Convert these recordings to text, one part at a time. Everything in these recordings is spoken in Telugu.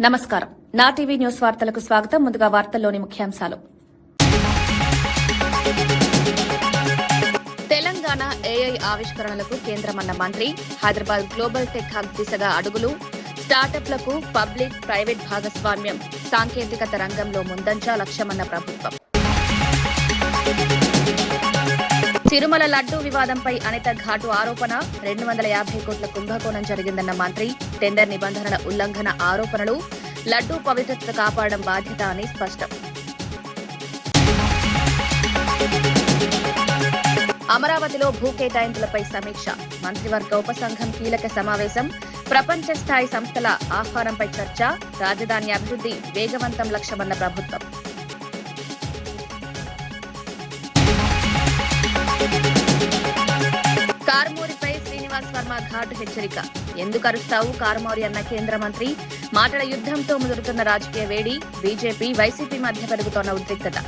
నమస్కారం. నా టీవీ న్యూస్ వార్తలకు స్వాగతం. ముందుగా వార్తల్లోని ముఖ్యాంశాలు. తెలంగాణ ఏఐ ఆవిష్కరణలకు కేంద్రమన్న మంత్రి హైదరాబాద్ గ్లోబల్ టెక్ హబ్ దిశగా అడుగులు. స్టార్టప్లకు పబ్లిక్ ప్రైవేట్ భాగస్వామ్యం సాంకేతికత రంగంలో ముందంజ లక్ష్యమన్న ప్రభుత్వం. తిరుమల లడ్డూ వివాదంపై అనిత ఘాటు ఆరోపణ. రెండు వందల యాభై కోట్ల కుంభకోణం జరిగిందన్న మంత్రి. టెండర్ నిబంధనల ఉల్లంఘన ఆరోపణలు. లడ్డూ పవిత్రత కాపాడడం బాధ్యత అని స్పష్టం. అమరావతిలో భూ కేటాయింపులపై సమీక్ష. మంత్రివర్గ ఉపసంఘం కీలక సమావేశం. ప్రపంచ స్థాయి సంస్థల ఆహ్వానంపై చర్చ. రాజధాని అభివృద్ధి వేగవంతం లక్ష్యమన్న ప్రభుత్వం. కార్మూరిపై శ్రీనివాస్ వర్మ ఘాటు హెచ్చరిక. ఎందుకు అరుస్తావు కారుమౌరి అన్న కేంద్ర మంత్రి? మాటల యుద్ధంతో ముదురుతున్న రాజకీయ వేడి బీజేపీ వైసీపీ మధ్య పెరుగుతోన్న ఉద్రిక్తత.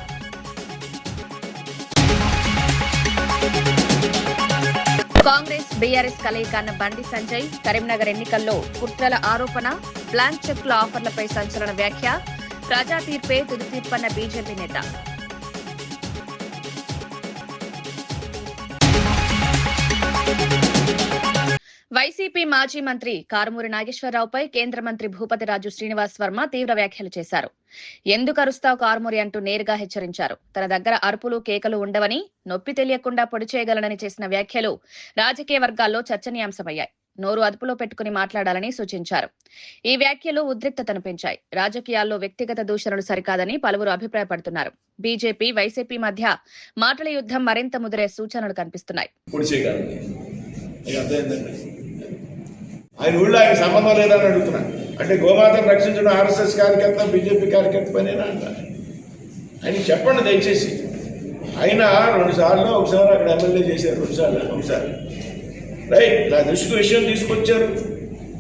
కాంగ్రెస్ బీఆర్ఎస్ కలయిక అన్న బండి సంజయ్ కరీంనగర్ ఎన్నికల్లో కుట్రల ఆరోపణ బ్లాంక్ చెక్ల ఆఫర్లపై సంచలన వ్యాఖ్య ప్రజా తీర్పే తుది తీర్పన్న బీజేపీ నేత. వైసీపీ మాజీ మంత్రి కారుమూరి నాగేశ్వరరావుపై కేంద్ర మంత్రి భూపతిరాజు శ్రీనివాస్ వర్మ తీవ్ర వ్యాఖ్యలు చేశారు. ఎందుకు అరుస్తావు కారుమూరి? అంటూ నేరుగా హెచ్చరించారు. తన దగ్గర అరుపులు కేకలు ఉండవని నొప్పి తెలియకుండా పొడి చేయగలనని చేసిన వ్యాఖ్యలు రాజకీయ వర్గాల్లో చర్చనీయాంశమయ్యాయి. నోరు అదుపులో పెట్టుకుని మాట్లాడాలని సూచించారు. ఈ వ్యాఖ్యలు ఉద్రిక్తతను పెంచాయి. రాజకీయాల్లో వ్యక్తిగత దూషణలు సరికాదని పలువురు అభిప్రాయపడుతున్నారు. బీజేపీ వైసీపీ మధ్య మాటల యుద్ధం మరింత ముదిరే సూచనలు కనిపిస్తున్నాయి పొడి చేయగలండి మీకు అర్థమైందండి ఆయన ఊళ్ళో ఆయన సంబంధం లేదని అడుగుతున్నా. అంటే గోమాతను రక్షించడం ఆర్ఎస్ఎస్ కార్యకర్త బీజేపీ కార్యకర్త పనేనా అంట. ఆయన చెప్పండి దయచేసి. ఆయన రెండుసార్లు ఒకసారి అక్కడ ఎమ్మెల్యే చేశారు రెండుసార్లు ఒకసారి. రైట్ నా దృష్టికి విషయం తీసుకొచ్చారు.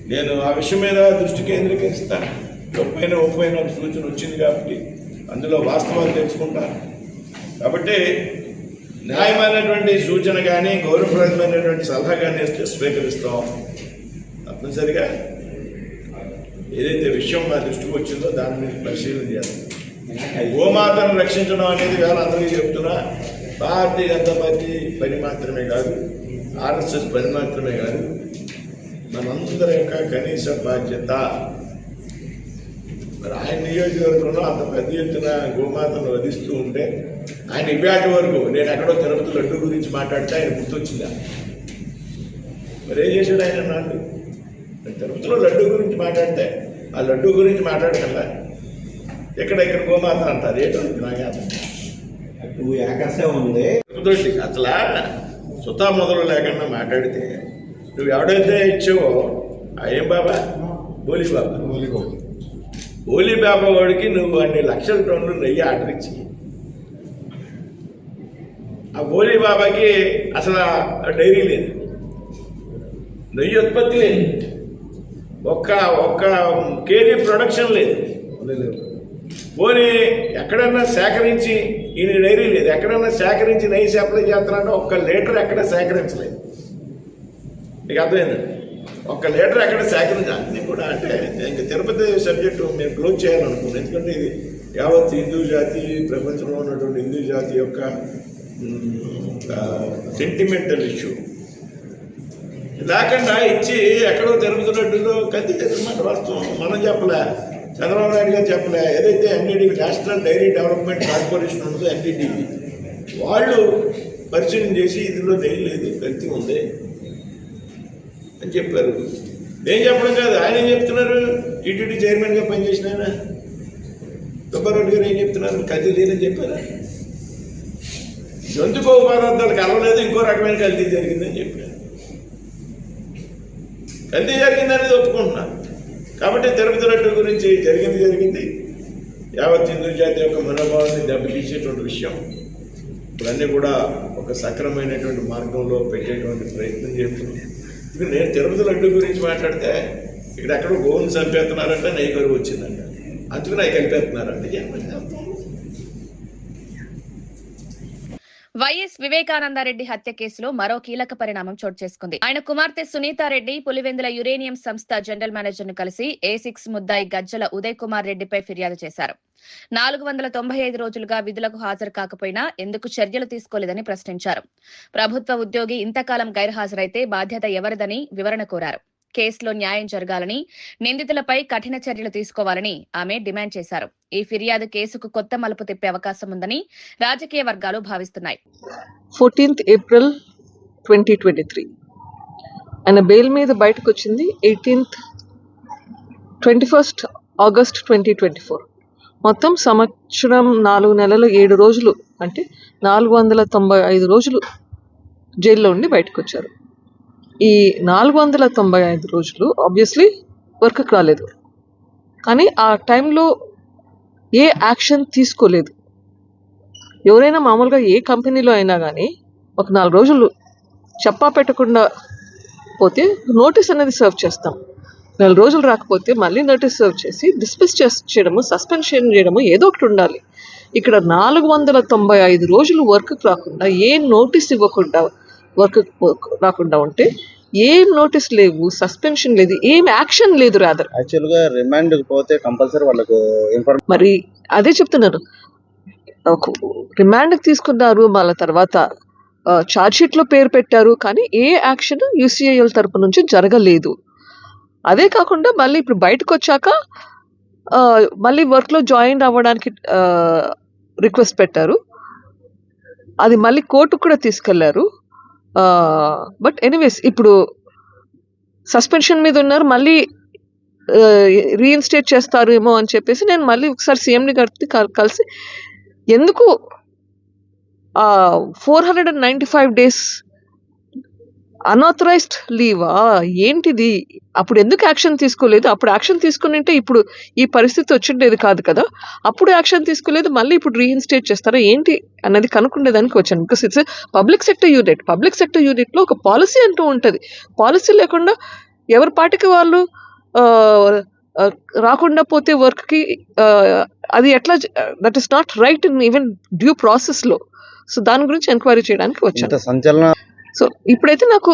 నేను ఆ విషయం మీద దృష్టి కేంద్రీకరిస్తాను. ఒప్పైన ఒప్పైన ఒక సూచన వచ్చింది కాబట్టి అందులో వాస్తవాలు తెలుసుకుంటాను కాబట్టి న్యాయమైనటువంటి సూచన కానీ గౌరవప్రదమైనటువంటి సలహా కానీ స్వీకరిస్తాం. తప్పనిసరిగా ఏదైతే విషయం నా దృష్టికి వచ్చిందో దాని మీద పరిశీలన చేస్తాం గోమాతను రక్షించడం అనేది వేళ అందరికీ చెప్తున్నా భారతీయ జనతా పార్టీ పని మాత్రమే కాదు ఆర్ఎస్ఎస్ పని మాత్రమే కాదు మనందరి యొక్క కనీస బాధ్యత. మరి ఆయన నియోజకవర్గంలో అంత పెద్ద ఎత్తున గోమాతను వధిస్తూ ఉంటే ఆయన ఇవ్వాటి వరకు నేను ఎక్కడో తిరుపతి లడ్డు గురించి మాట్లాడితే ఆయన గుర్తొచ్చిందా? మరి ఏం చేశాడు ఆయన నాడు? తిరుపతిలో లడ్డు గురించి మాట్లాడితే ఆ లడ్డు గురించి మాట్లాడగల ఇక్కడ ఇక్కడ గోమాత అంటారు? ఏంటో నాకు. నువ్వు ఉంది. కుదరటి అసలు సుతా మొదలు లేకుండా మాట్లాడితే నువ్వు ఎవడైతే ఇచ్చావో ఆ ఏం బాబా? బోలి బాబా. ఓలీ బాబా. వాడికి నువ్వు అన్ని లక్షల టన్నులు నెయ్యి ఆర్డర్ ఇచ్చి. ఆ ఓలీ బాబాకి అసలు ఆ డైరీ లేదు. నెయ్యి ఉత్పత్తి లేదు. ఒక్క ఒక్క కేజీ ప్రొడక్షన్ లేదు. పోనీ ఎక్కడన్నా సేకరించి ఈయన డైరీ లేదు. ఎక్కడన్నా సేకరించి నెయ్యి సప్లై చేస్తున్నాడో ఒక్క లీటర్ ఎక్కడ సేకరించలేదు. మీకు అర్థమైందండి ఒక్క లీటర్ ఎక్కడ సేకరించి అన్నీ కూడా అంటే ఇంకా తిరుపతి సబ్జెక్టు మేము క్లోజ్ చేయాలనుకున్నాను ఎందుకంటే ఇది యావత్ హిందూ జాతి ప్రపంచంలో ఉన్నటువంటి హిందూ జాతి యొక్క సెంటిమెంటల్ ఇష్యూ లేకుండా ఇచ్చి ఎక్కడో తిరుగుతున్నట్టు కత్తి తెచ్చమాట వాస్తవం. మనం చెప్పలే. చంద్రబాబు నాయుడు గారు చెప్పలే. ఏదైతే NDDP national dairy development corporation ఉందో ఎన్డీడీపీ వాళ్ళు పరిశీలన చేసి ఇందులో నెయ్యి లేదు కత్తి ఉంది అని చెప్పారు. నేను చెప్పడం కాదు ఆయన ఏం చెప్తున్నారు? టీటీడీ చైర్మన్గా పనిచేసిన ఆయన సుబ్బారెడ్డి గారు ఏం చెప్తున్నారు? కత్తి లేదని చెప్పారా? జంతు పదార్థాలు కలవలేదు ఇంకో రకమైన కల్తీ జరిగిందని చెప్పారు. కంది జరిగిందనేది ఒప్పుకుంటున్నాను కాబట్టి తిరుపతి లడ్డు గురించి జరిగింది జరిగింది. యావత్ హిందూ జాతి యొక్క మనోభావాన్ని దెబ్బతీసేటువంటి విషయం. ఇవన్నీ కూడా ఒక సక్రమైనటువంటి మార్గంలో పెట్టేటువంటి ప్రయత్నం చేస్తుంది ఇప్పుడు నేను తిరుపతి లడ్డు గురించి మాట్లాడితే ఇక్కడ ఎక్కడో చంపేస్తున్నారంటే నెయ్యి కరువు వచ్చిందంట. అందుకు నాకు కలిపేస్తున్నారంటే ఏమని వైఎస్ వివేకానందారెడ్డి హత్య కేసులో మరో కీలక పరిణామం చోటు చేసుకుంది. ఆయన కుమార్తె సునీతారెడ్డి పులివెందుల యురేనియం సంస్థ జనరల్ మేనేజర్ను కలిసి ఏ సిక్స్ ముద్దాయి గజ్జల ఉదయ్ కుమార్ రెడ్డిపై ఫిర్యాదు చేశారు. నాలుగు వందల తొంభై ఐదు రోజులుగా విధులకు హాజరు కాకపోయినా ఎందుకు చర్యలు తీసుకోలేదని ప్రశ్నించారు. ప్రభుత్వ ఉద్యోగి ఇంతకాలం గైర్హాజరైతే బాధ్యత ఎవరిదని వివరణ కోరారు. కేసులో న్యాయం జరగాలని నిందితులపై కఠిన చర్యలు తీసుకోవాలని ఆమె డిమాండ్ చేశారు. ఈ ఫిర్యాదు కేసుకు కొత్త మలుపు తిప్పే అవకాశం ఉందని రాజకీయ వర్గాలు భావిస్తున్నాయి. Fourteenth April twenty twenty three. ఆయన బెయిల్ మీద బయటకు వచ్చింది eighteenth twenty first August twenty twenty four. మొత్తం సంవత్సరం నాలుగు నెలల ఏడు రోజులు అంటే నాలుగు వందల తొంభై ఐదు రోజులు జైల్లో ఉండి బయటకు వచ్చారు ఈ నాలుగు వందల తొంభై ఐదు రోజులు ఆబ్వియస్లీ వర్క్కి రాలేదు. కానీ ఆ టైంలో ఏ యాక్షన్ తీసుకోలేదు. ఎవరైనా మామూలుగా ఏ కంపెనీలో అయినా కానీ ఒక నాలుగు రోజులు చెప్పా పెట్టకుండా పోతే నోటీస్ అనేది సర్వ్ చేస్తాం. నెల రోజులు రాకపోతే మళ్ళీ నోటీస్ సర్వ్ చేసి డిస్మిస్ చేయడము సస్పెన్షన్ చేయడము ఏదో ఒకటి ఉండాలి. ఇక్కడ నాలుగు వందల తొంభై ఐదు రోజులు వర్క్ రాకుండా ఏం నోటీస్ ఇవ్వకుండా వర్క్ రాకుండా ఉంటే ఏం నోటీస్ లేవు సస్పెన్షన్ లేదు ఏం యాక్షన్ లేదు రాదర్ యాక్చువల్గా రిమాండ్ పోతే కంపల్సరీ వాళ్ళకు మరి అదే చెప్తున్నారు రిమాండ్కి తీసుకున్నారు మళ్ళీ తర్వాత షీట్లో పేరు పెట్టారు కానీ ఏ యాక్షన్ యూసీఐఎల్ తరపు నుంచి జరగలేదు. అదే కాకుండా మళ్ళీ ఇప్పుడు బయటకు వచ్చాక మళ్ళీ వర్క్లో జాయిన్ అవ్వడానికి రిక్వెస్ట్ పెట్టారు. అది మళ్ళీ కోర్టుకు కూడా తీసుకెళ్ళారు. బట్ ఎనీవేస్ ఇప్పుడు సస్పెన్షన్ మీద ఉన్నారు మళ్ళీ రీఇన్స్టేట్ చేస్తారేమో అని చెప్పేసి నేను మళ్ళీ ఒకసారి సీఎంని గారికి కలిసి ఎందుకు four hundred and ninety five days unauthorized లీవా ఏంటిది? అప్పుడు ఎందుకు యాక్షన్ తీసుకోలేదు? అప్పుడు యాక్షన్ తీసుకుని ఇప్పుడు ఈ పరిస్థితి వచ్చిండేది కాదు కదా? అప్పుడు యాక్షన్ తీసుకోలేదు మళ్ళీ ఇప్పుడు రీఇన్స్టేట్ చేస్తారా? ఏంటి అన్నది కనుక్కునేదానికి వచ్చాను. Because it's public sector unit public sector యూనిట్లో ఒక పాలసీ అంటూ ఉంటుంది. పాలసీ లేకుండా ఎవరి పాటికి వాళ్ళు రాకుండా పోతే వర్క్కి అది ఎట్లా that is not right in even due ప్రాసెస్లో సో దాని గురించి ఎంక్వైరీ చేయడానికి వచ్చాను. సంచలన సో ఇప్పుడైతే నాకు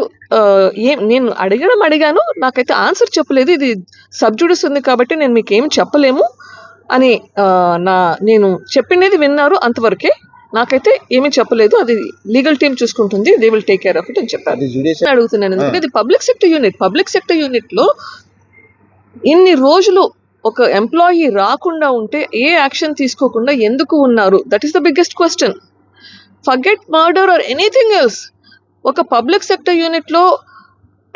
ఏం నేను అడగడం అడిగాను నాకైతే ఆన్సర్ చెప్పలేదు ఇది సబ్జుడిస్ ఉంది కాబట్టి నేను మీకు ఏం చెప్పలేము అని నా నేను చెప్పినది విన్నారు అంతవరకే. నాకైతే ఏమీ చెప్పలేదు అది లీగల్ టీం చూసుకుంటుంది they will take care of it అని చెప్పారు. అడుగుతున్నాను ఎందుకంటే ఇది public sector unit public sector యూనిట్లో ఇన్ని రోజులు ఒక ఎంప్లాయీ రాకుండా ఉంటే ఏ యాక్షన్ తీసుకోకుండా ఎందుకు ఉన్నారు? That is the biggest question forget murder or anything else ఒక పబ్లిక్ సెక్టర్ యూనిట్లో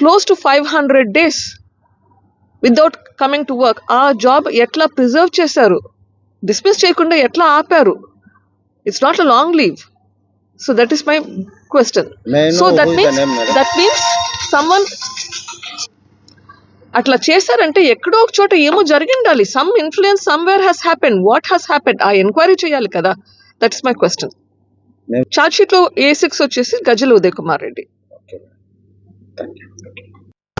close to five hundred days without coming to work ఆ జాబ్ ఎట్లా ప్రిజర్వ్ చేశారు? డిస్మిస్ చేయకుండా ఎట్లా ఆపారు? It's not a long leave so that is my question so that means? That means someone అట్లా చేశారంటే ఎక్కడో ఒక చోట ఏమో జరిగిండాలి. Some influence somewhere has happen what has happen ఆ ఎంక్వైరీ చేయాలి కదా. దట్ ఇస్ మై క్వశ్చన్ షీట్లో ఏ సిక్స్ వచ్చేసి గజల ఉదయ్ కుమార్ రెడ్డి.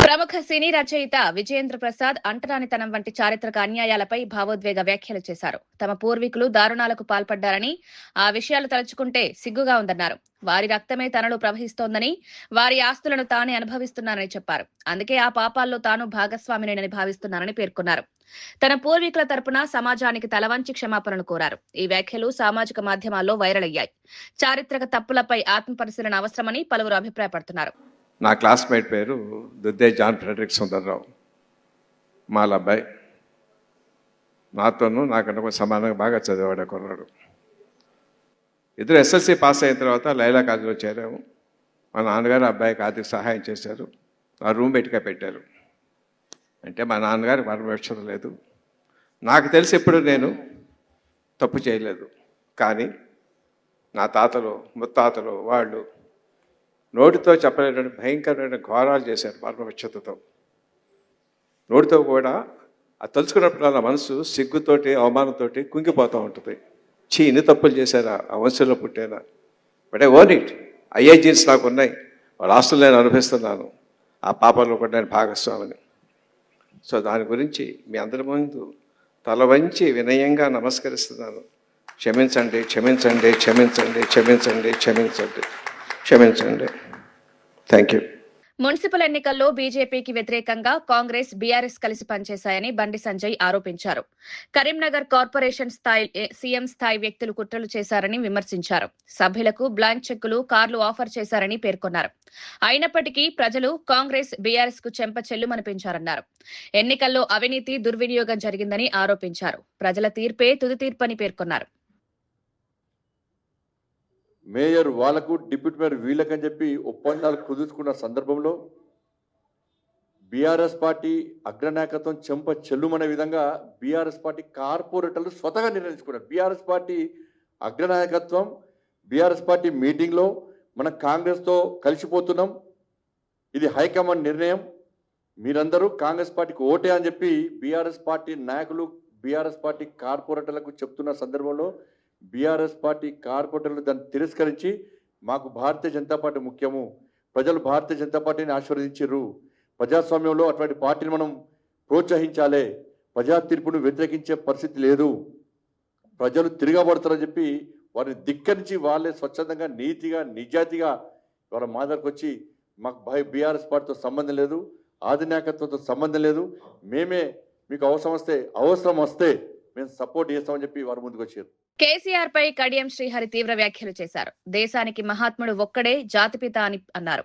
ప్రముఖ సినీ రచయిత విజయేంద్ర ప్రసాద్ అంటరానితనం వంటి చారిత్రక అన్యాయాలపై భావోద్వేగ వ్యాఖ్యలు చేశారు. తమ పూర్వీకులు దారుణాలకు పాల్పడ్డారని ఆ విషయాలు తలుచుకుంటే సిగ్గుగా ఉందన్నారు. వారి రక్తమే తనలో ప్రవహిస్తోందని వారి ఆస్తులను తానే అనుభవిస్తున్నానని చెప్పారు. అందుకే ఆ పాపాల్లో తాను భాగస్వామినేనని భావిస్తున్నానని పేర్కొన్నారు. తన పూర్వీకుల తరపున సమాజానికి తలవంచి క్షమాపణలు కోరారు. ఈ వ్యాఖ్యలు సామాజిక మాధ్యమాల్లో వైరల్ అయ్యాయి. చారిత్రక తప్పులపై ఆత్మపరిశీలన అవసరమని పలువురు అభిప్రాయపడుతున్నారు. నా క్లాస్మేట్ పేరు దుద్దే జాన్ ఫ్రెడరిక్ సుందర్రావు. మాల అబ్బాయి నాతోనూ నాకంటే కొంచెం సమానంగా బాగా చదివాడు ఆ కుర్రాడు. ఇద్దరు ఎస్ఎస్సి పాస్ అయిన తర్వాత లైలా కాలేజీలో చేరాము. మా నాన్నగారు అబ్బాయికి ఆర్థిక సహాయం చేశారు. ఆ రూమ్ బయటగా పెట్టారు. అంటే మా నాన్నగారు పరమేశ్వరం లేదు. నాకు తెలిసి ఎప్పుడు నేను తప్పు చేయలేదు. కానీ నా తాతలు ముత్తాతలు వాళ్ళు నోటితో చెప్పలేనటువంటి భయంకరమైన ఘోరాలు చేశారు పరమవిచ్చతతో నోటితో కూడా అది తలుచుకున్నప్పుడు నా మనసు సిగ్గుతోటి అవమానంతోటి కుంగిపోతూ ఉంటుంది. చీ ఇన్ని తప్పులు చేశారా? ఆ వంశంలో పుట్టేనా? But I own it IA genes నాకు ఉన్నాయి. వాళ్ళ ఆస్తులు నేను అనుభవిస్తున్నాను. ఆ పాపంలో కూడా నేను భాగస్వామిని. సో దాని గురించి మీ అందరి ముందు తల వంచి వినయంగా నమస్కరిస్తున్నాను. క్షమించండి క్షమించండి క్షమించండి క్షమించండి క్షమించండి. క్షమించండి. థ్యాంక్ యూ మున్సిపల్ ఎన్నికల్లో బీజేపీకి వ్యతిరేకంగా కాంగ్రెస్ బీఆర్ఎస్ కలిసి పనిచేశాయని బండి సంజయ్ ఆరోపించారు. కరీంనగర్ కార్పొరేషన్ స్థాయి సీఎం స్థాయి వ్యక్తులు కుట్రలు చేశారని విమర్శించారు. సభ్యులకు బ్లాంక్ చెక్కులు కార్లు ఆఫర్ చేశారని పేర్కొన్నారు. అయినప్పటికీ ప్రజలు కాంగ్రెస్ బీఆర్ఎస్కు చెంప చెల్లుమనిపించారన్నారు. ఎన్నికల్లో అవినీతి దుర్వినియోగం జరిగిందని ఆరోపించారు. ప్రజల తీర్పే తుది తీర్పని పేర్కొన్నారు. మేయర్ వాళ్ళకు డిప్యూటీ మేయర్ వీళ్ళకని చెప్పి ఒప్పందాలు కుదుర్చుకున్న సందర్భంలో బీఆర్ఎస్ పార్టీ అగ్రనాయకత్వం చెంప చెల్లుమనే విధంగా బీఆర్ఎస్ పార్టీ కార్పొరేటర్లు స్వతగా నిర్ణయించుకున్నారు. బీఆర్ఎస్ పార్టీ అగ్రనాయకత్వం బీఆర్ఎస్ పార్టీ మీటింగ్లో మనం కాంగ్రెస్తో కలిసిపోతున్నాం. ఇది హైకమాండ్ నిర్ణయం. మీరందరూ కాంగ్రెస్ పార్టీకి ఓటే అని చెప్పి బీఆర్ఎస్ పార్టీ నాయకులు బీఆర్ఎస్ పార్టీ కార్పొరేటర్లకు చెప్తున్న సందర్భంలో బీఆర్ఎస్ పార్టీ కార్పొరేటర్లు దాన్ని తిరస్కరించి మాకు భారతీయ జనతా పార్టీ ముఖ్యము. ప్రజలు భారతీయ జనతా పార్టీని ఆశీర్వదించారు ప్రజాస్వామ్యంలో అటువంటి పార్టీని మనం ప్రోత్సహించాలి. ప్రజా తీర్పును వ్యతిరేకించే పరిస్థితి లేదు. ప్రజలు తిరగబడతారని చెప్పి వారిని ధిక్కరించి వాళ్ళే స్వచ్ఛందంగా నీతిగా నిజాయితీగా వాళ్ళ మా దగ్గరకు వచ్చి మాకు భయ బీఆర్ఎస్ పార్టీతో సంబంధం లేదు ఆధినాయకత్వంతో సంబంధం లేదు. మేమే మీకు అవసరం వస్తే అవసరం వస్తే మేము సపోర్ట్ చేస్తామని చెప్పి వారి ముందుకు వచ్చారు కేసీఆర్ పై కడియం శ్రీహరి తీవ్ర వ్యాఖ్యలు చేశారు. దేశానికి మహాత్ముడు ఒక్కడే జాతిపిత అని అన్నారు.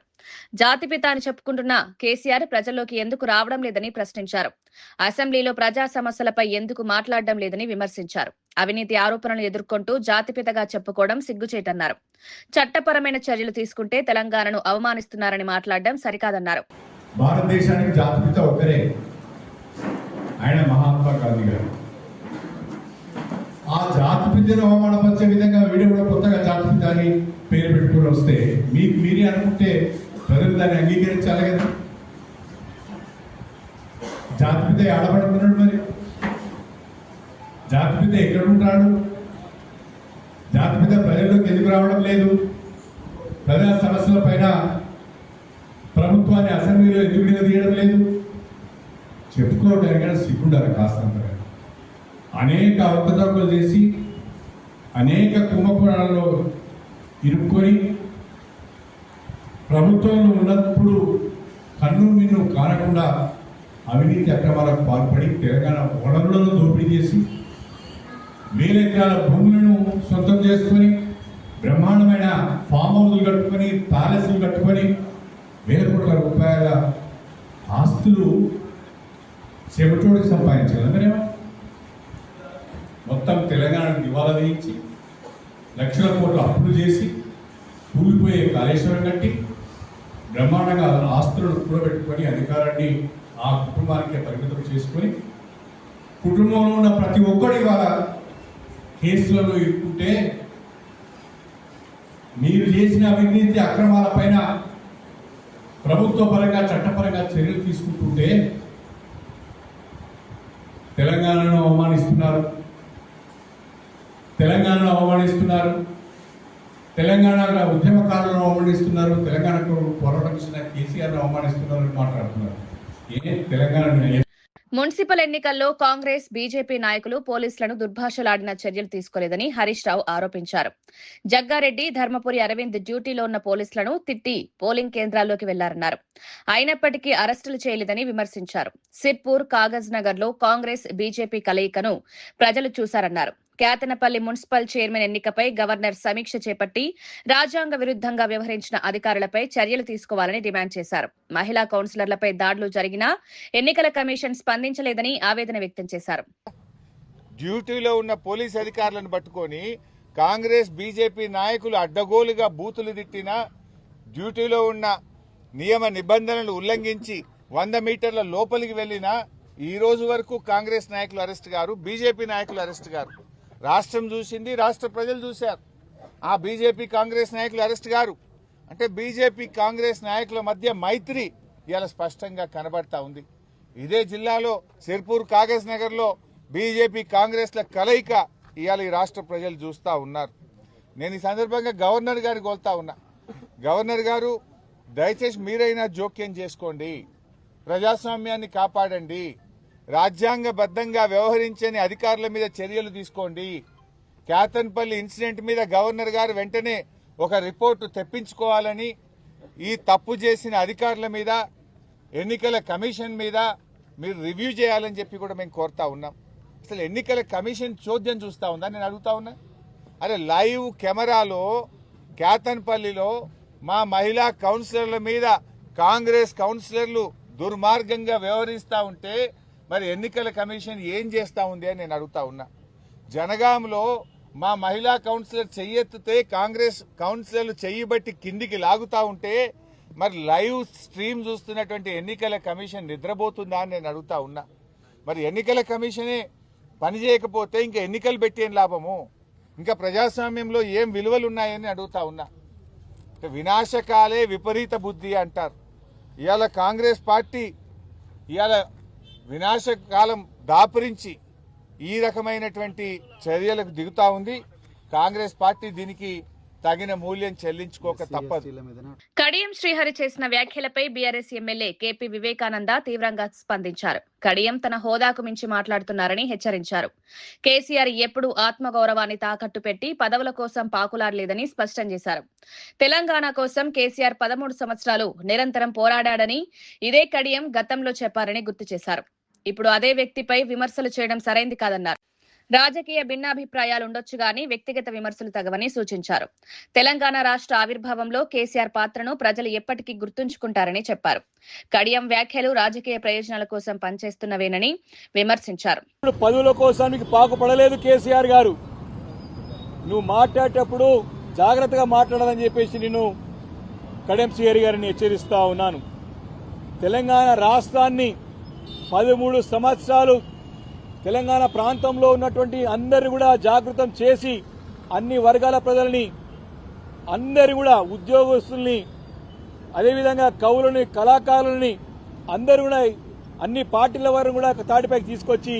జాతిపిత అని చెప్పుకుంటున్న కేసీఆర్ ప్రజల్లోకి ఎందుకు రావడం లేదని ప్రశ్నించారు. అసెంబ్లీలో ప్రజా సమస్యలపై ఎందుకు మాట్లాడడం లేదని విమర్శించారు. అవినీతి ఆరోపణలు ఎదుర్కొంటూ జాతిపితగా చెప్పుకోవడం సిగ్గుచేటన్నారు. చట్టపరమైన చర్యలు తీసుకుంటే తెలంగాణను అవమానిస్తున్నారని మాట్లాడడం సరికాదన్నారు. భారతదేశానికి జాతిపిత ఒక్కరే. ఆయన మహాత్మా గాంధీ గారు. ఆ జాతి జాతిపితను అవమానపరిచే విధంగా వీడియో కూడా కొత్తగా జాతి అని పేరు పెట్టుకుని వస్తే మీకు మీరే అనుకుంటే ప్రజలు దాన్ని అంగీకరించాలి కదా? జాతి జాతిపిత ఆడబడుతున్నాడు మరి. జాతి జాతిపిత ఎక్కడ ఉంటాడు? జాతిపిత ప్రజల్లోకి ఎందుకు రావడం లేదు? ప్రజా సమస్యల పైన ప్రభుత్వాన్ని అసెంబ్లీలో ఎందుకు నిలదీయడం లేదు? చెప్పుకోవడానికి సిగ్గుండాలి కాస్తంతగా అనేక అవకతవకలు చేసి అనేక కుంభకోణాల్లో ఇరుక్కొని ప్రభుత్వంలో ఉన్నప్పుడు కన్ను మిన్ను కానకుండా అవినీతి అక్రమాలకు పాల్పడి తెలంగాణ వనరులను దోపిడీ చేసి వేల ఎకరాల భూములను సొంతం చేసుకొని బ్రహ్మాండమైన ఫామ్ హౌస్లు కట్టుకొని ప్యాలెస్లు కట్టుకొని వేల కోట్ల రూపాయల ఆస్తులు చెమటోడికి సంపాదించారు. అందరేమో? మొత్తం తెలంగాణకు దివాలా వేయించి లక్షల కోట్లు అప్పులు చేసి కూలిపోయే కాళేశ్వరం కట్టి బ్రహ్మాండంగా ఆస్తులను కూడబెట్టుకొని అధికారాన్ని ఆ కుటుంబానికే పరిమితం చేసుకొని కుటుంబంలో ఉన్న ప్రతి ఒక్కడి వాళ్ళ కేసులలో ఇరుక్కుంటే మీరు చేసిన అవినీతి అక్రమాల పైన ప్రభుత్వ పరంగా చట్టపరంగా చర్యలు తీసుకుంటుంటే తెలంగాణను అవమానిస్తున్నారు. తెలంగాణను అవమానిస్తున్నారు. తెలంగాణ ఉద్యమకారులను అవమానిస్తున్నారు. తెలంగాణకు పోరాటం చేసిన కేసీఆర్ను అవమానిస్తున్నారు అని మాట్లాడుతున్నారు. ఏ తెలంగాణ మున్సిపల్ ఎన్నికల్లో కాంగ్రెస్ బీజేపీ నాయకులు పోలీసులను దుర్భాషలాడిన చర్యలు తీసుకోలేదని హరీష్ రావు ఆరోపించారు. జగ్గారెడ్డి ధర్మపురి అరవింద్ డ్యూటీలో ఉన్న పోలీసులను తిట్టి పోలింగ్ కేంద్రాల్లోకి వెళ్ళారన్నారు. అయినప్పటికీ అరెస్టులు చేయలేదని విమర్శించారు. సిర్పూర్ కాగజ్ నగర్లో కాంగ్రెస్ బీజేపీ కలయికను ప్రజలు చూశారన్నారు. కేతనపల్లి మున్సిపల్ చైర్మన్ ఎన్నికపై గవర్నర్ సమీక్ష చేపట్టి రాజ్యాంగ విరుద్ధంగా వ్యవహరించిన అధికారులపై చర్యలు తీసుకోవాలని డిమాండ్ చేశారు. మహిళా కౌన్సిలర్లపై దాడులు జరిగినా ఎన్నికల కమిషన్ స్పందించలేదని ఆవేదన వ్యక్తం చేశారు. డ్యూటీలో ఉన్న పోలీస్ అధికారులను పట్టుకొని కాంగ్రెస్ బీజేపీ నాయకులు అడ్డగోలుగా బూతులు తిట్టిన డ్యూటీలో ఉన్న నియమ నిబంధనలు ఉల్లంఘించి వంద మీటర్ల లోపలికి వెళ్ళినా ఈ రోజు వరకు కాంగ్రెస్ నాయకులు అరెస్ట్ గారు బీజేపీ నాయకులు అరెస్ట్ గారు. రాష్ట్రం చూసింది రాష్ట్ర ప్రజలు చూశారు. ఆ బీజేపీ కాంగ్రెస్ నాయకులు అరెస్ట్ గారు. అంటే బీజేపీ కాంగ్రెస్ నాయకుల మధ్య మైత్రి ఇలా స్పష్టంగా కనబడతా ఉంది. ఇదే జిల్లాలో సిర్పూర్ కాగజ్ నగర్లో బీజేపీ కాంగ్రెస్ల కలయిక ఇవాళ ఈ రాష్ట్ర ప్రజలు చూస్తా ఉన్నారు. నేను ఈ సందర్భంగా గవర్నర్ గారు కోల్తా ఉన్నా. గవర్నర్ గారు దయచేసి మీరైనా జోక్యం చేసుకోండి. ప్రజాస్వామ్యాన్ని కాపాడండి. రాజ్యాంగబద్ధంగా వ్యవహరించని అధికారుల మీద చర్యలు తీసుకోండి. క్యాతన్పల్లి ఇన్సిడెంట్ మీద గవర్నర్ గారు వెంటనే ఒక రిపోర్టు తెప్పించుకోవాలని ఈ తప్పు చేసిన అధికారుల మీద ఎన్నికల కమిషన్ మీద మీరు రివ్యూ చేయాలని చెప్పి కూడా మేము కోరుతా ఉన్నాం. అసలు ఎన్నికల కమిషన్ చోద్యం చూస్తూ ఉందా? నేను అడుగుతా ఉన్నా. అరే లైవ్ కెమెరాలో క్యాతన్పల్లిలో మా మహిళా కౌన్సిలర్ల మీద కాంగ్రెస్ కౌన్సిలర్లు దుర్మార్గంగా వ్యవహరిస్తూ ఉంటే మరి ఎన్నికల కమిషన్ ఏం చేస్తా ఉంది అని నేను అడుగుతా ఉన్నా. జనగాంలో మా మహిళా కౌన్సిలర్ చెయ్యెత్తితే కాంగ్రెస్ కౌన్సిలర్లు చెయ్యబట్టి కిందికి లాగుతా ఉంటే మరి లైవ్ స్ట్రీమ్ చూస్తున్నటువంటి ఎన్నికల కమిషన్ నిద్రపోతుందా అని నేను అడుగుతా ఉన్నా. మరి ఎన్నికల కమిషనే పని చేయకపోతే ఇంకా ఎన్నికలు పెట్టి లాభము? ఇంకా ప్రజాస్వామ్యంలో ఏం విలువలు ఉన్నాయని అడుగుతా ఉన్నా. వినాశకాలే విపరీత బుద్ధి అంటారు. ఇవాళ కాంగ్రెస్ పార్టీ ఇవాళ వినాశకాలం దాపురించి ఈ రకమైనటువంటి చర్యలకు దిగుతా ఉంది. కాంగ్రెస్ పార్టీ దీనికి తగిన మూల్యం చెల్లించుకోక తప్పదు. కడియం శ్రీహరి చేసిన వ్యాఖ్యలపై బీఆర్ఎస్ ఎమ్మెల్యే కేపీ వివేకానంద తీవ్రంగా స్పందించారు. కడియం తన హోదాకు మించి మాట్లాడుతున్నారని హెచ్చరించారు. కేసీఆర్ ఎప్పుడూ ఆత్మగౌరవాన్ని తాకట్టు పెట్టి పదవుల కోసం పాకులాడలేదని స్పష్టం చేశారు. తెలంగాణ కోసం కేసీఆర్ పదమూడు సంవత్సరాలు నిరంతరం పోరాడాడని ఇదే కడియం గతంలో చెప్పారని గుర్తు చేశారు. ఇప్పుడు అదే వ్యక్తిపై విమర్శలు చేయడం సరైంది కాదన్నారు. రాజకీయ భిన్నాభిప్రాయాలు ఉండొచ్చు గాని వ్యక్తిగత విమర్శలు తగవని సూచించారు. తెలంగాణ రాష్ట్ర ఆవిర్భావంలో కేసీఆర్ పాత్రను ప్రజలు ఎప్పటికీ గుర్తుంచుకుంటారని చెప్పారు. కడియం వ్యాఖ్యలు రాజకీయ ప్రయోజనాల కోసం పనిచేస్తున్నవేనని విమర్శించారు. ఇప్పుడు పదవుల కోసానికి పాకుపడలేదు కేసీఆర్ గారు. నువ్వు మాట్లాడేటప్పుడు జాగ్రత్తగా మాట్లాడాలని చెప్పేసి నేను కడెం సిఆర్ గారిని హెచ్చరిస్తా ఉన్నాను. తెలంగాణ రాష్ట్రాన్ని పదమూడు సంవత్సరాలు తెలంగాణ ప్రాంతంలో ఉన్నటువంటి అందరిని కూడా జాగృతం చేసి అన్ని వర్గాల ప్రజల్ని అందరి కూడా ఉద్యోగస్తుల్ని అదేవిధంగా కవులని కళాకారులని అందరూ కూడా అన్ని పార్టీల వారు కూడా తాటిపైకి తీసుకొచ్చి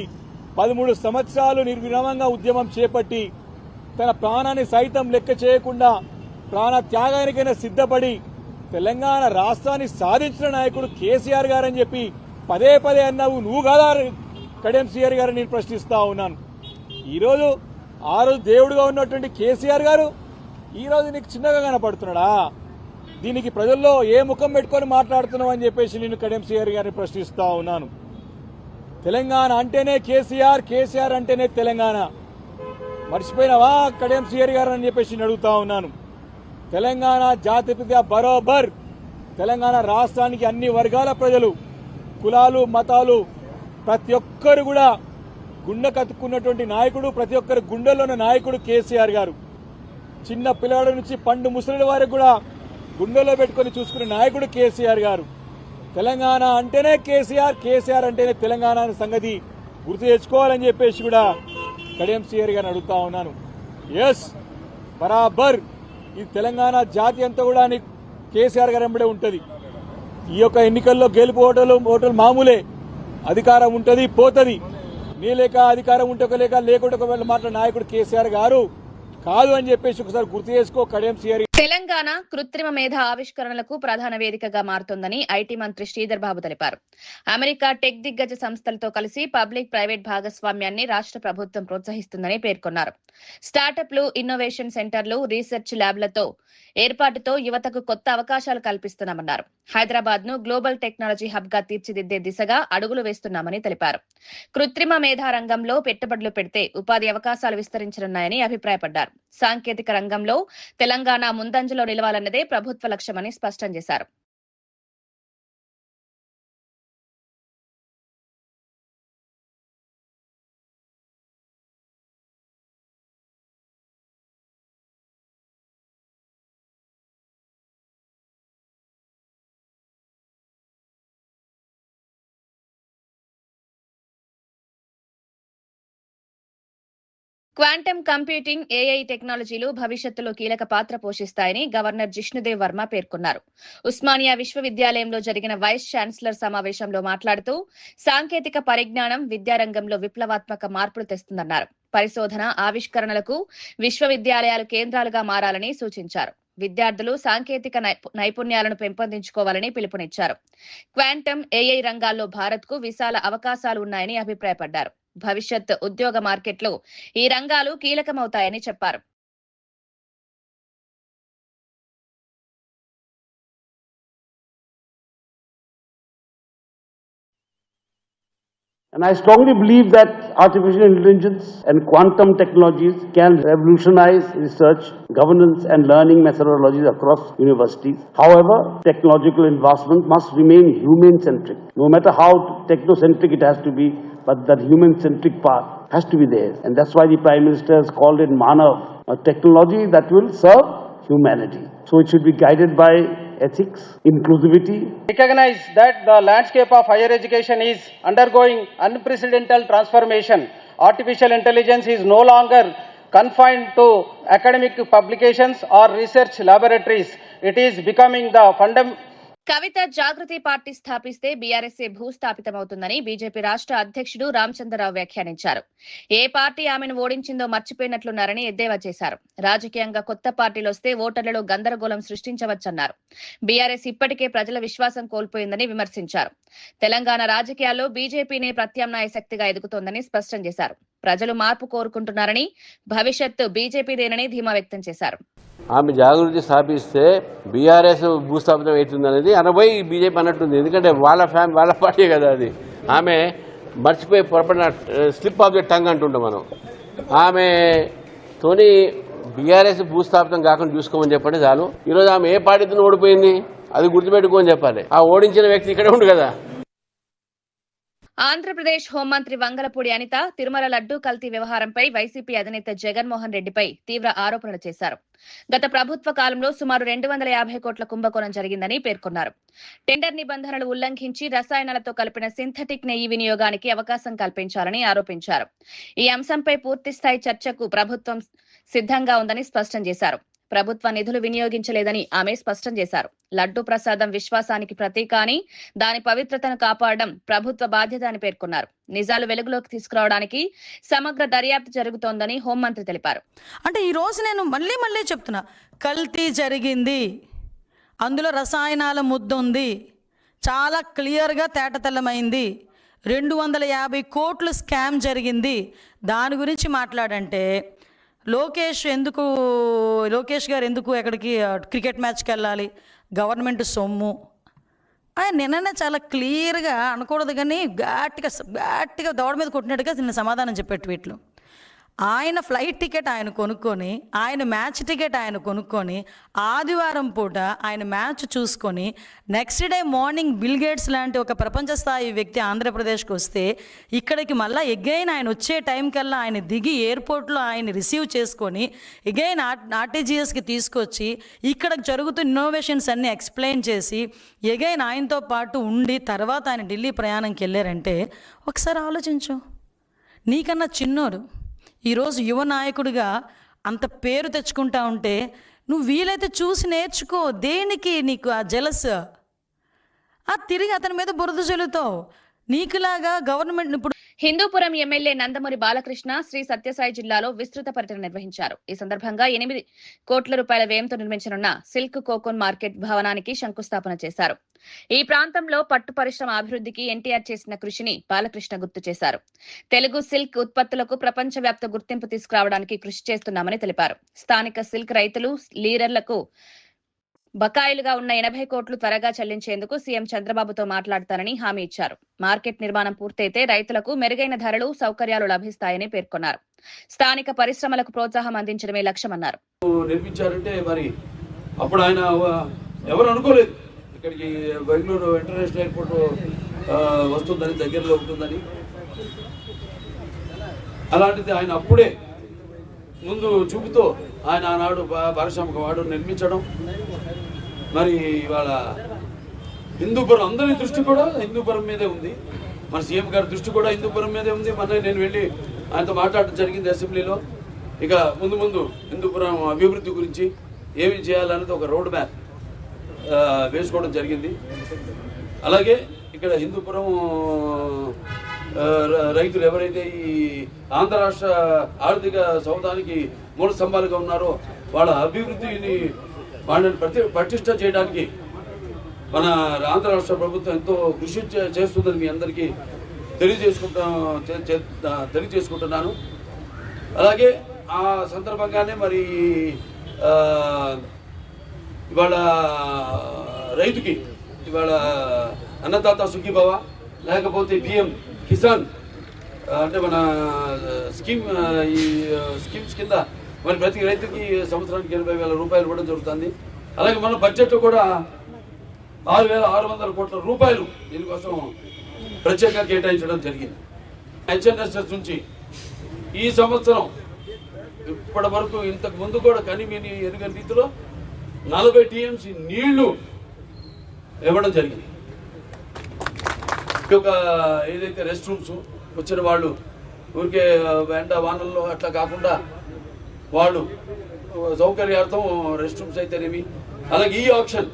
పదమూడు సంవత్సరాలు నిర్విరామంగా ఉద్యమం చేపట్టి తన ప్రాణాన్ని సైతం లెక్క చేయకుండా ప్రాణ త్యాగానికైనా సిద్ధపడి తెలంగాణ రాష్ట్రాన్ని సాధించిన నాయకుడు కేసీఆర్ గారని చెప్పి పదే పదే అన్నావు నువ్వు కాదా కడియం సీఆర్ గారు నేను ప్రశ్నిస్తా ఉన్నాను. ఈరోజు ఆ రోజు దేవుడుగా ఉన్నటువంటి కేసీఆర్ గారు ఈ రోజు నీకు చిన్నగా కనపడుతున్నాడా? దీనికి ప్రజల్లో ఏ ముఖం పెట్టుకొని మాట్లాడుతున్నావు అని చెప్పేసి నేను కడియం సిఆర్ గారిని ప్రశ్నిస్తా ఉన్నాను. తెలంగాణ అంటేనే కేసీఆర్ కేసీఆర్ అంటేనే తెలంగాణ. మర్చిపోయినావా కడియం సీఆర్ గారు అని చెప్పేసి నేను అడుగుతా ఉన్నాను. తెలంగాణ జాతిపిత బరోబర్. తెలంగాణ రాష్ట్రానికి అన్ని వర్గాల ప్రజలు కులాలు మతాలు ప్రతి ఒక్కరు కూడా గుండె కత్తుకున్నటువంటి నాయకుడు ప్రతి ఒక్కరి గుండెల్లో ఉన్న నాయకుడు కేసీఆర్ గారు. చిన్న పిల్లవాడి నుంచి పండు ముసలి వారికి కూడా గుండెలో పెట్టుకొని చూసుకునే నాయకుడు కేసీఆర్ గారు. తెలంగాణ అంటేనే కేసీఆర్ కేసీఆర్ అంటేనే తెలంగాణ అనే సంగతి గుర్తు తెచ్చుకోవాలని చెప్పేసి కూడా కడియం సీఆర్ గారిని అడుగుతా ఉన్నాను. ఎస్ బరాబర్. ఈ తెలంగాణ జాతి అంతా కూడా కేసీఆర్ గారు వెంబడే ఉంటుంది. ఈ యొక్క ఎన్నికల్లో గెలుపు ఓటలు ఓటలు మామూలే. అధికారం ఉంటుంది పోతుంది. నీ లేక అధికారం ఉంటే లేక లేకుండా ఒకవేళ మాట్లాడిన నాయకుడు కేసీఆర్ గారు కాదు అని చెప్పేసి ఒకసారి గుర్తు చేసుకో కడియం సీఆర్. తెలంగాణ కృత్రిమ మేధ ఆవిష్కరణలకు ప్రధాన వేదికగా మారుతోందని ఐటీ మంత్రి శ్రీధర్ బాబు తెలిపారు. అమెరికా టెక్ దిగ్గజ సంస్థలతో కలిసి పబ్లిక్ ప్రైవేట్ భాగస్వామ్యాన్ని రాష్ట్ర ప్రభుత్వం ప్రోత్సహిస్తుందని పేర్కొన్నారు. స్టార్టప్లు ఇన్నోవేషన్ సెంటర్లు రీసెర్చ్ ల్యాబ్లతో ఏర్పాటుతో యువతకు కొత్త అవకాశాలు కల్పిస్తున్నామన్నారు. హైదరాబాద్ను గ్లోబల్ టెక్నాలజీ హబ్గా తీర్చిదిద్దే దిశగా అడుగులు వేస్తున్నామని తెలిపారు. కృత్రిమ మేధా రంగంలో పెట్టుబడులు పెడితే ఉపాధి అవకాశాలు విస్తరించనున్నాయని అభిప్రాయపడ్డారు. సాంకేతిక రంగంలో తెలంగాణ ముందంజలో నిలవాలన్నదే ప్రభుత్వ లక్ష్యమని స్పష్టం చేశారు. క్వాంటమ్ కంప్యూటింగ్ ఏఐ టెక్నాలజీలు భవిష్యత్తులో కీలక పాత్ర పోషిస్తాయని గవర్నర్ జిష్ణుదేవ్ వర్మ పేర్కొన్నారు. ఉస్మానియా విశ్వవిద్యాలయంలో జరిగిన వైస్ ఛాన్సలర్ సమావేశంలో మాట్లాడుతూ సాంకేతిక పరిజ్ఞానం విద్యారంగంలో విప్లవాత్మక మార్పులు తెస్తుందన్నారు. పరిశోధన ఆవిష్కరణలకు విశ్వవిద్యాలయాలు కేంద్రాలుగా మారాలని సూచించారు. విద్యార్థులు సాంకేతిక నైపు- నైపుణ్యాలను పెంపొందించుకోవాలని పిలుపునిచ్చారు. క్వాంటమ్ ఏఐ రంగాల్లో భారత్కు విశాల అవకాశాలు ఉన్నాయని అభిప్రాయపడ్డారు. భవిష్యత్ ఉద్యోగ మార్కెట్లో ఈ రంగాలు కీలకమవుతాయని చెప్పారు And I strongly believe that artificial intelligence and quantum technologies can revolutionize research, governance, and learning methodologies across universities. However, technological advancement must remain human centric. No matter how technocentric it has to be, but that human centric part has to be there. And that's why the Prime Minister has called it Manav, a technology that will serve humanity. So it should be guided by ethics, inclusivity, recognize that the landscape of higher education is undergoing unprecedented transformation. Artificial intelligence is no longer confined to academic publications or research laboratories. It is becoming the fundamental Kavitha Jagruthi party స్థాపిస్తే బీఆర్ఎస్ఏ భూస్థాపితమవుతుందని బీజేపీ రాష్ట్ర అధ్యక్షుడు రామచంద్రరావు వ్యాఖ్యానించారు. ఏ పార్టీ ఆమెను ఓడించిందో మర్చిపోయినట్లున్నారని ఎద్దేవా చేశారు. రాజకీయంగా కొత్త పార్టీలు వస్తే ఓటర్లలో గందరగోళం సృష్టించవచ్చన్నారు. బీఆర్ఎస్ ఇప్పటికే ప్రజల విశ్వాసం కోల్పోయిందని విమర్శించారు. తెలంగాణ రాజకీయాల్లో బీజేపీనే ప్రత్యామ్నాయ శక్తిగా ఎదుగుతోందని స్పష్టం చేశారు. ప్రజలు మార్పు కోరుకుంటున్నారని భవిష్యత్తు బీజేపీదేనని ధీమా వ్యక్తం చేశారు. ఆమె జాగృతి స్థాపిస్తే బీఆర్ఎస్ భూస్థాపితం అవుతుంది అనేది అనబోయి బీజేపీ అన్నట్టుంది. ఎందుకంటే వాళ్ళ ఫ్యామిలీ వాళ్ళ పార్టీ కదా అది. ఆమె మర్చిపోయి పొరపడిన స్లిప్ ఆఫ్ ది టంగ్ అంటుంటాం మనం. ఆమె తోని బీఆర్ఎస్ భూస్థాపితం కాకుండా చూసుకోమని చెప్పండి చాలు. ఈరోజు ఆమె ఏ పార్టీతో ఓడిపోయింది? అది గుర్తుపెట్టుకోమని చెప్పాలి. ఆ ఓడించిన వ్యక్తి ఇక్కడే ఉండు కదా. ఆంధ్రప్రదేశ్ హోంమంత్రి వంగలపూడి అనిత తిరుమల లడ్డూ కల్తీ వ్యవహారంపై వైసీపీ అధినేత జగన్మోహన్ రెడ్డిపై తీవ్ర ఆరోపణలు చేశారు. గత ప్రభుత్వ కాలంలో సుమారు రెండు వందల యాభై కోట్ల కుంభకోణం జరిగిందని పేర్కొన్నారు. టెండర్ నిబంధనలు ఉల్లంఘించి రసాయనాలతో కలిపిన సింథటిక్ నెయ్యి వినియోగానికి అవకాశం కల్పించాలని ఆరోపించారు. ఈ అంశంపై పూర్తిస్థాయి చర్చకు ప్రభుత్వం సిద్ధంగా ఉందని స్పష్టం చేశారు. ప్రభుత్వ నిధులు వినియోగించలేదని ఆమె స్పష్టం చేశారు. లడ్డు ప్రసాదం విశ్వాసానికి ప్రతీక అని దాని పవిత్రతను కాపాడడం ప్రభుత్వ బాధ్యత అని పేర్కొన్నారు. నిజాలు వెలుగులోకి తీసుకురావడానికి సమగ్ర దర్యాప్తు జరుగుతోందని హోంమంత్రి తెలిపారు. అంటే ఈరోజు నేను మళ్ళీ మళ్ళీ చెప్తున్నా కల్తీ జరిగింది అందులో రసాయనాల ముద్ద ఉంది చాలా క్లియర్గా తేటతెల్లమైంది రెండు వందల యాభై కోట్లు స్కామ్ జరిగింది దాని గురించి మాట్లాడంటే లోకేష్ ఎందుకు లోకేష్ గారు ఎందుకు ఎక్కడికి క్రికెట్ మ్యాచ్కి వెళ్ళాలి? గవర్నమెంట్ సొమ్ము. ఆయన నిన్ననే చాలా క్లియర్గా అనకూడదు కానీ ఘాట్గా ఘాట్గా దౌడ మీద కొట్టినట్టుగా నిన్న సమాధానం చెప్పాడు ట్వీట్లు. ఆయన ఫ్లైట్ టికెట్ ఆయన కొనుక్కొని ఆయన మ్యాచ్ టికెట్ ఆయన కొనుక్కొని ఆదివారం పూట ఆయన మ్యాచ్ చూసుకొని next day morning Bill Gates లాంటి ఒక ప్రపంచ స్థాయి వ్యక్తి ఆంధ్రప్రదేశ్కి వస్తే ఇక్కడికి మళ్ళీ ఎగైన్ ఆయన వచ్చే టైం కల్లా ఆయన దిగి ఎయిర్పోర్ట్లో ఆయన రిసీవ్ చేసుకొని ఎగైన్ ఆర్టీజీఎస్కి తీసుకొచ్చి ఇక్కడ జరుగుతున్న ఇన్నోవేషన్స్ అన్నీ ఎక్స్ప్లెయిన్ చేసి ఎగైన్ ఆయనతో పాటు ఉండి తర్వాత ఆయన ఢిల్లీ ప్రయాణంకి వెళ్ళారంటే ఒకసారి ఆలోచించు. నీకన్నా చిన్నోడు ఈరోజు యువ నాయకుడిగా అంత పేరు తెచ్చుకుంటా ఉంటే నువ్వు వీలైతే చూసి నేర్చుకో దేనికి నీకు ఆ జలస్ ఆ తిరిగి అతని మీద బురద చల్లుతావు నీకులాగా గవర్నమెంట్ ఇప్పుడు హిందూపురం ఎమ్మెల్యే నందమూరి బాలకృష్ణ శ్రీ సత్యసాయి జిల్లాలో విస్తృత పర్యటన నిర్వహించారు. ఈ సందర్భంగా ఎనిమిది కోట్ల రూపాయల వ్యయంతో నిర్మించనున్న సిల్క్ కోకోన్ మార్కెట్ భవనానికి శంకుస్థాపన చేశారు. ఈ ప్రాంతంలో పట్టు పరిశ్రమ అభివృద్ధికి ఎన్టీఆర్ చేసిన కృషిని బాలకృష్ణ గుర్తు చేశారు. తెలుగు సిల్క్ ఉత్పత్తులకు ప్రపంచవ్యాప్త గుర్తింపు తీసుకురావడానికి కృషి చేస్తున్నామని తెలిపారు. స్థానిక సిల్క్ రైతులు లీడర్లకు బకాయిలుగా ఉన్న ఎనభై కోట్లు త్వరగా చెల్లించేందుకు సీఎం చంద్రబాబుతో మాట్లాడతానని హామీ ఇచ్చారు. మార్కెట్ నిర్మాణం పూర్తయితే రైతులకు మెరుగైన ధరలు సౌకర్యాలు లభిస్తాయని పేర్కొన్నారు. స్థానిక పరిశ్రమలకు ప్రోత్సాహం అందించడమే లక్ష్యమన్నారు. నిర్మించారంటే మరి అప్పుడు ఆయన ఎవరు అనుకోలేదు. ఇక్కడికి బెంగళూరు ఇంటర్నేషనల్ ఎయిర్పోర్ట్ వస్తుందని దగ్గరలో ఉంటుందని. అలాంటిది ఆయన అప్పుడే ముందు చూపుతో ఆయన ఆనాడు పారిశ్రామిక వాడు నిర్మించడం. మరి ఇవాళ హిందూపురం అందరి దృష్టి కూడా హిందూపురం మీదే ఉంది. మన సీఎం గారి దృష్టి కూడా హిందూపురం మీదే ఉంది. మన నేను వెళ్ళి ఆయనతో మాట్లాడడం జరిగింది అసెంబ్లీలో. ఇక ముందు ముందు హిందూపురం అభివృద్ధి గురించి ఏమి చేయాలనేది ఒక రోడ్ మ్యాప్ వేసుకోవడం జరిగింది. అలాగే ఇక్కడ హిందూపురం రైతులు ఎవరైతే ఈ ఆంధ్ర రాష్ట్ర ఆర్థిక సౌధానికి మూల స్తంభాలుగా ఉన్నారో వాళ్ళ అభివృద్ధిని వాళ్ళని ప్రతి పటిష్ట చేయడానికి మన ఆంధ్ర రాష్ట్ర ప్రభుత్వం ఎంతో కృషి చే- చేస్తుందని మీ అందరికీ తెలియజేసుకుంటా చే- చే- తెలియజేసుకుంటున్నాను. అలాగే ఆ సందర్భంగానే మరి ఇవాళ రైతుకి ఇవాళ అన్నదాత సుఖీభవ లేకపోతే పిఎం కిసాన్ అంటే మన స్కీమ్ ఈ స్కీమ్స్ కింద మరి ప్రతి రైతుకి సంవత్సరానికి ఎనభై వేల రూపాయలు ఇవ్వడం జరుగుతుంది. అలాగే మన బడ్జెట్ కూడా ఆరు వేల ఆరు వందల కోట్ల రూపాయలు దీనికోసం ప్రత్యేకంగా కేటాయించడం జరిగింది. హెచ్ఎన్ఎస్ఎస్ నుంచి ఈ సంవత్సరం ఇప్పటి వరకు ఇంతకు ముందు కూడా కనిమిని ఎరుగని రీతిలో నలభై టీఎంసీ నీళ్ళు ఇవ్వడం జరిగింది. ఒక ఏదైతే రెస్ట్ రూమ్స్ వచ్చిన వాళ్ళు ఊరికే ఎండ వానల్లో అట్లా కాకుండా వాళ్ళు సౌకర్యార్థం రెస్ట్ రూమ్స్ అయితేనేమి. అలాగే ఈ ఆప్షన్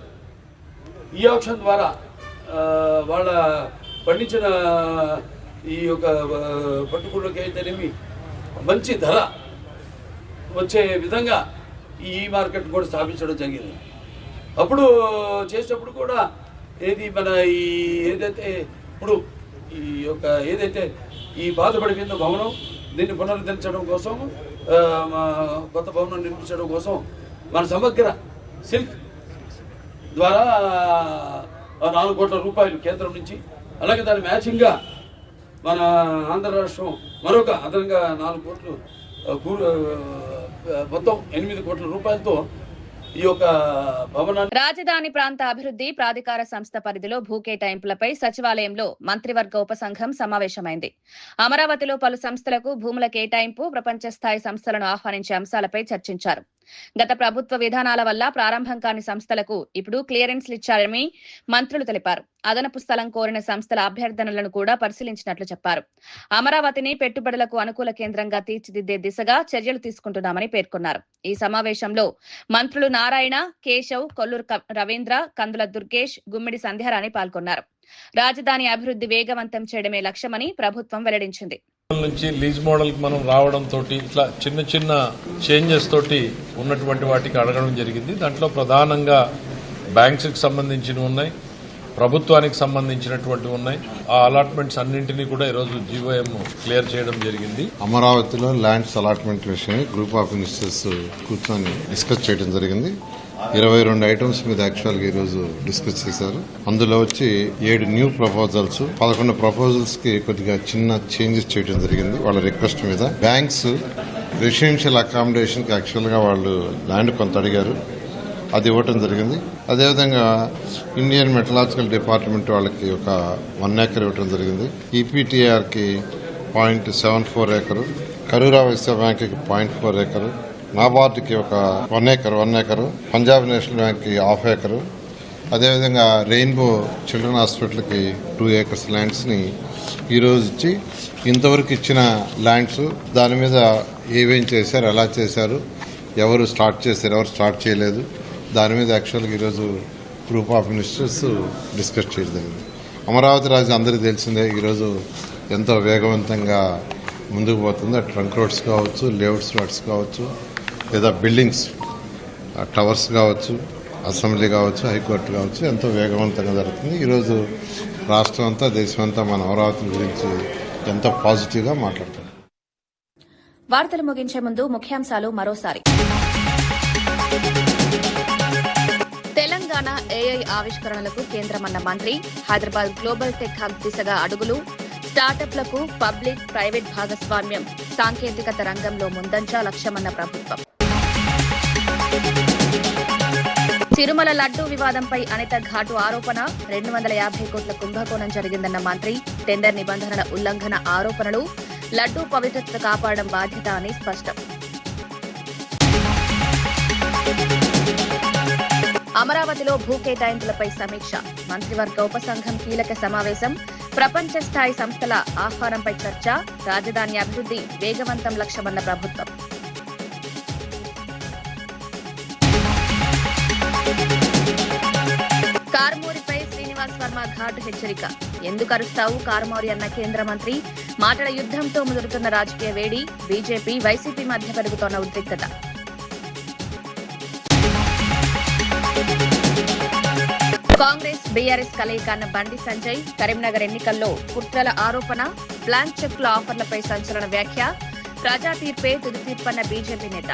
ఈ ఆప్షన్ ద్వారా వాళ్ళ పండించిన ఈ యొక్క పట్టుకుళ్ళకి అయితేనేమి మంచి ధర వచ్చే విధంగా ఈ మార్కెట్ కూడా స్థాపించడం జరిగింది. అప్పుడు చేసేటప్పుడు కూడా ఏది మన ఈ ఏదైతే ఇప్పుడు ఈ యొక్క ఏదైతే ఈ బాధపడిపోయిందో భవనం దీన్ని పునరుద్ధరించడం కోసం కొత్త భవనం నిర్మించడం కోసం మన సమగ్ర సిల్క్ ద్వారా నాలుగు కోట్ల రూపాయలు కేంద్రం నుంచి అలాగే దాని మ్యాచింగ్గా మన ఆంధ్ర రాష్ట్రం మరొక అదనంగా నాలుగు కోట్లు మొత్తం ఎనిమిది కోట్ల రూపాయలతో ఈ యొక్క భవనాన్ని రాజధాని ప్రాంత అభివృద్ధి ప్రాధికార సంస్థ పరిధిలో భూ కేటాయింపులపై సచివాలయంలో మంత్రివర్గ ఉపసంఘం సమావేశమైంది. అమరావతిలో పలు సంస్థలకు భూముల కేటాయింపు ప్రపంచ స్థాయి సంస్థలను ఆహ్వానించే అంశాలపై చర్చించారు. గత ప్రభుత్వ విధానాల వల్ల ప్రారంభం కాని సంస్థలకు ఇప్పుడు క్లియరెన్స్లు ఇచ్చారని మంత్రులు తెలిపారు. అదనపు స్థలం కోరిన సంస్థల అభ్యర్థనలను కూడా పరిశీలించినట్లు చెప్పారు. అమరావతిని పెట్టుబడులకు అనుకూల కేంద్రంగా తీర్చిదిద్దే దిశగా చర్యలు తీసుకుంటున్నామని పేర్కొన్నారు. ఈ సమావేశంలో మంత్రులు నారాయణ కేశవ్ కొల్లూరు రవీంద్ర కందుల దుర్గేష్ గుమ్మిడి సంధ్యారాణి పాల్గొన్నారు. రాజధాని అభివృద్ధి వేగవంతం చేయడమే లక్ష్యమని ప్రభుత్వం వెల్లడించింది. నుంచి లీజ్ మోడల్కి మనం రావడం తోటి ఇట్లా చిన్న చిన్న చేంజెస్ తోటి ఉన్నటువంటి వాటికి అడగడం జరిగింది. దాంట్లో ప్రధానంగా బ్యాంక్స్కి సంబంధించినవి ఉన్నాయి ప్రభుత్వానికి సంబంధించినటువంటివి ఉన్నాయి. ఆ అలాట్మెంట్స్ అన్నింటినీ కూడా ఈరోజు జీవోఎం క్లియర్ చేయడం జరిగింది. అమరావతిలో ల్యాండ్స్ అలాట్మెంట్ విషయమే గ్రూప్ ఆఫ్ మినిస్టర్స్ కూర్చొని డిస్కస్ చేయడం జరిగింది. ఇరవై రెండు ఐటమ్స్ మీద యాక్చువల్గా ఈరోజు డిస్కస్ చేశారు. అందులో వచ్చి ఏడు న్యూ ప్రపోజల్స్ పదకొండు ప్రపోజల్స్కి కొద్దిగా చిన్న చేంజెస్ చేయడం జరిగింది వాళ్ళ రిక్వెస్ట్ మీద. బ్యాంక్స్ రెసిడెన్షియల్ అకామిడేషన్కి యాక్చువల్గా వాళ్ళు ల్యాండ్ కొంత అడిగారు. అది ఇవ్వటం జరిగింది. అదేవిధంగా ఇండియన్ మెటలాజికల్ డిపార్ట్మెంట్ వాళ్ళకి ఒక వన్ ఏకర్ ఇవ్వటం జరిగింది. ఈపీటీఆర్కి point seven four acre Karur Vysya బ్యాంక్కి పాయింట్ ఫోర్ ఏకరు నాబార్డుకి ఒక one acre one acre Punjab national బ్యాంక్కి హాఫ్ ఏకరు. అదేవిధంగా రెయిన్బో చిల్డ్రన్ హాస్పిటల్కి టూ ఏకర్స్ ల్యాండ్స్ని ఈరోజు ఇచ్చి ఇంతవరకు ఇచ్చిన ల్యాండ్స్ దాని మీద ఏమేం చేశారు ఎలా చేశారు ఎవరు స్టార్ట్ చేశారు ఎవరు స్టార్ట్ చేయలేదు దాని మీద యాక్చువల్గా ఈరోజు గ్రూప్ ఆఫ్ మినిస్టర్స్ డిస్కస్ చేయడం జరిగింది. అమరావతి రాజు అందరికీ తెలిసిందే ఈరోజు ఎంతో వేగవంతంగా ముందుకు పోతుంది. ట్రంక్ రోడ్స్ కావచ్చు లేఅవుట్స్ రోడ్స్ కావచ్చు లేదా బిల్డింగ్స్ టవర్స్ కావచ్చు అసెంబ్లీ కావచ్చు హైకోర్టు కావచ్చు ఎంతో వేగవంతంగా జరుగుతుంది. ఈరోజు రాష్ట్రం అంతా దేశం అంతా మన అమరావతి గురించి ఎంతో పాజిటివ్గా మాట్లాడుతుంది. వార్తలు ముగించే ముందు ముఖ్యాంశాలు మరోసారి. తెలంగాణ ఏఐ ఆవిష్కరణలకు కేంద్రమన్న మంత్రి హైదరాబాద్ గ్లోబల్ టెక్ హబ్ దిశగా అడుగులు. స్టార్టప్లకు పబ్లిక్ ప్రైవేట్ భాగస్వామ్యం సాంకేతికత రంగంలో ముందంజ లక్ష్యమన్న ప్రభుత్వం. తిరుమల లడ్డూ వివాదంపై అనిత ఘాటు ఆరోపణ. రెండు వందల యాభై కోట్ల కుంభకోణం జరిగిందన్న మంత్రి టెండర్ నిబంధనల ఉల్లంఘన ఆరోపణలు. లడ్డూ పవిత్రత కాపాడడం బాధ్యత అని స్పష్టం. అమరావతిలో భూ కేటాయింపులపై సమీక్ష. మంత్రివర్గ ఉపసంఘం కీలక సమావేశం. ప్రపంచ స్థాయి సంస్థల ఆహ్వానంపై చర్చ. రాజధాని అభివృద్ధి వేగవంతం లక్ష్యమన్న ప్రభుత్వం. శ్రీనివాస్ ఘాటు హెచ్చరిక. ఎందుకు అరుస్తావు? కార్మూరి అన్న కేంద్ర మంత్రి మాటల యుద్ధంతో ముదురుతున్న రాజకీయ వేడి బీజేపీ వైసీపీ మధ్య పెరుగుతోన్న ఉద్రిక్తత. కాంగ్రెస్ బీఆర్ఎస్ కలయిక అన్న బండి సంజయ్ కరీంనగర్ ఎన్నికల్లో కుట్రల ఆరోపణ బ్లాంక్ చెక్ల ఆఫర్లపై సంచలన వ్యాఖ్య ప్రజా తీర్పే తుది తీర్పన్న బీజేపీ నేత.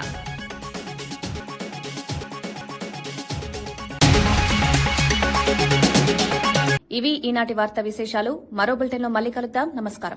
ఇవి ఈనాటి వార్తా విశేషాలు. మరో బులెటిన్లో మళ్ళీ కలుద్దాం. నమస్కారం.